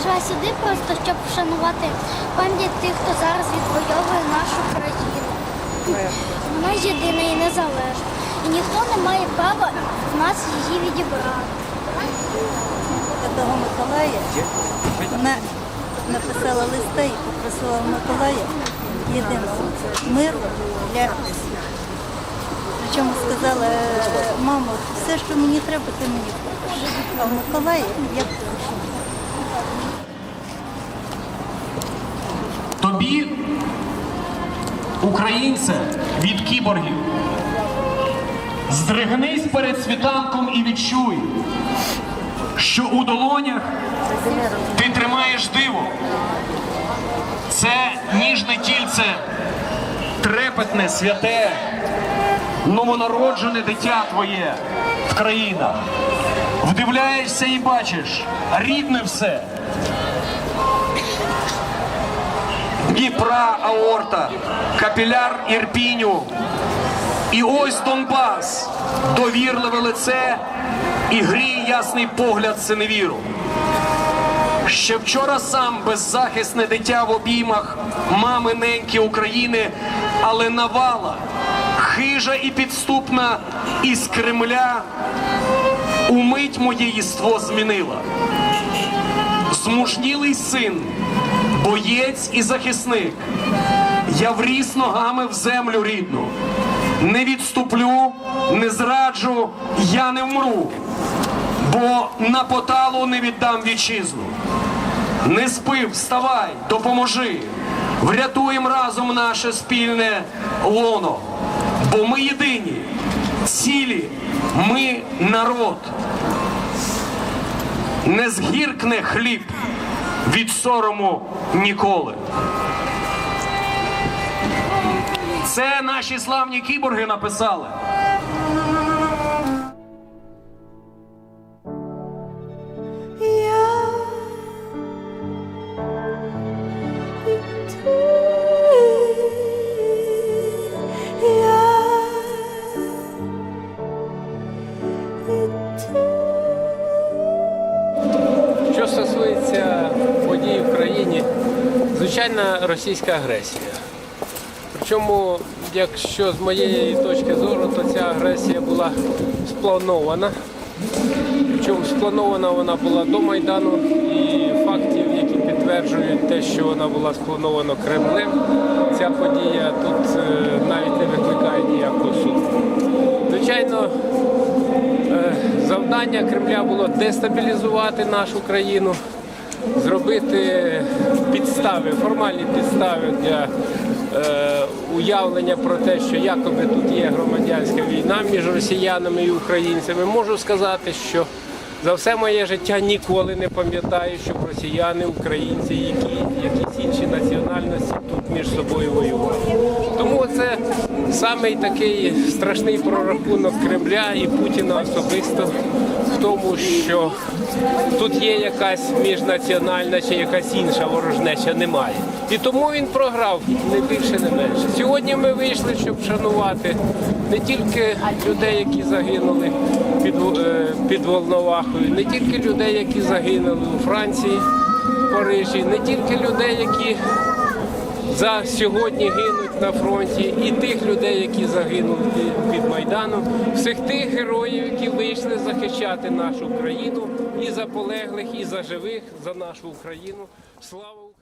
прийшла сюди просто, щоб вшанувати пам'ять тих, хто зараз відвоює нашу країну. Вона єдина і незалежна. І ніхто не має права в нас її відібрати. Святого Миколая вона написала листа і попросила Миколая єдиного миру для всіх. Причому сказала, «Е, мамо, все, що мені треба, ти мені купиш. А в Миколая я прошу. Тобі, українце, від кіборгів. Здригнись перед світанком і відчуй, що у долонях ти тримаєш диво. Це ніжне тільце, трепетне, святе, новонароджене дитя твоє в країнах. Вдивляєшся і бачиш, рідне все. Дніпра, аорта, капіляр Ірпіню. І ось Донбас, довірливе лице і гріє ясний погляд синевіру. Ще вчора сам беззахисне дитя в обіймах мами неньки України, але навала, хижа і підступна із Кремля умить моє єство змінила. Змужнілий син, боєць і захисник. Я вріс ногами в землю рідну. Не відступлю, не зраджу, я не вмру, бо на поталу не віддам вітчизну. Не спи, вставай, допоможи, врятуєм разом наше спільне лоно, бо ми єдині, цілі, ми народ. Не згіркне хліб від сорому ніколи. Це наші славні кіборги написали. Звичайна російська агресія. Причому, якщо з моєї точки зору, то ця агресія була спланована. Причому спланована вона була до Майдану і фактів, які підтверджують те, що вона була спланована Кремлем, ця подія тут е, навіть не викликає ніякого суду. Звичайно, Е, Завдання Кремля було дестабілізувати нашу країну, зробити підстави, формальні підстави для е, уявлення про те, що якоби тут є громадянська війна між росіянами і українцями. Можу сказати, що за все моє життя ніколи не пам'ятаю, щоб росіяни, українці, які, якісь інші національності тут між собою воювали. Самий такий страшний прорахунок Кремля і Путіна особисто в тому, що тут є якась міжнаціональна чи якась інша ворожнеча немає. І тому він програв не більше, не менше. Сьогодні ми вийшли, щоб шанувати не тільки людей, які загинули під, е, під Волновахою, не тільки людей, які загинули у Франції, в Парижі, не тільки людей, які за сьогодні гинуть на фронті, і тих людей, які загинули під- Майданом, всіх тих героїв, які вийшли захищати нашу країну, і за полеглих, і за живих, за нашу Україну. Слава Україні!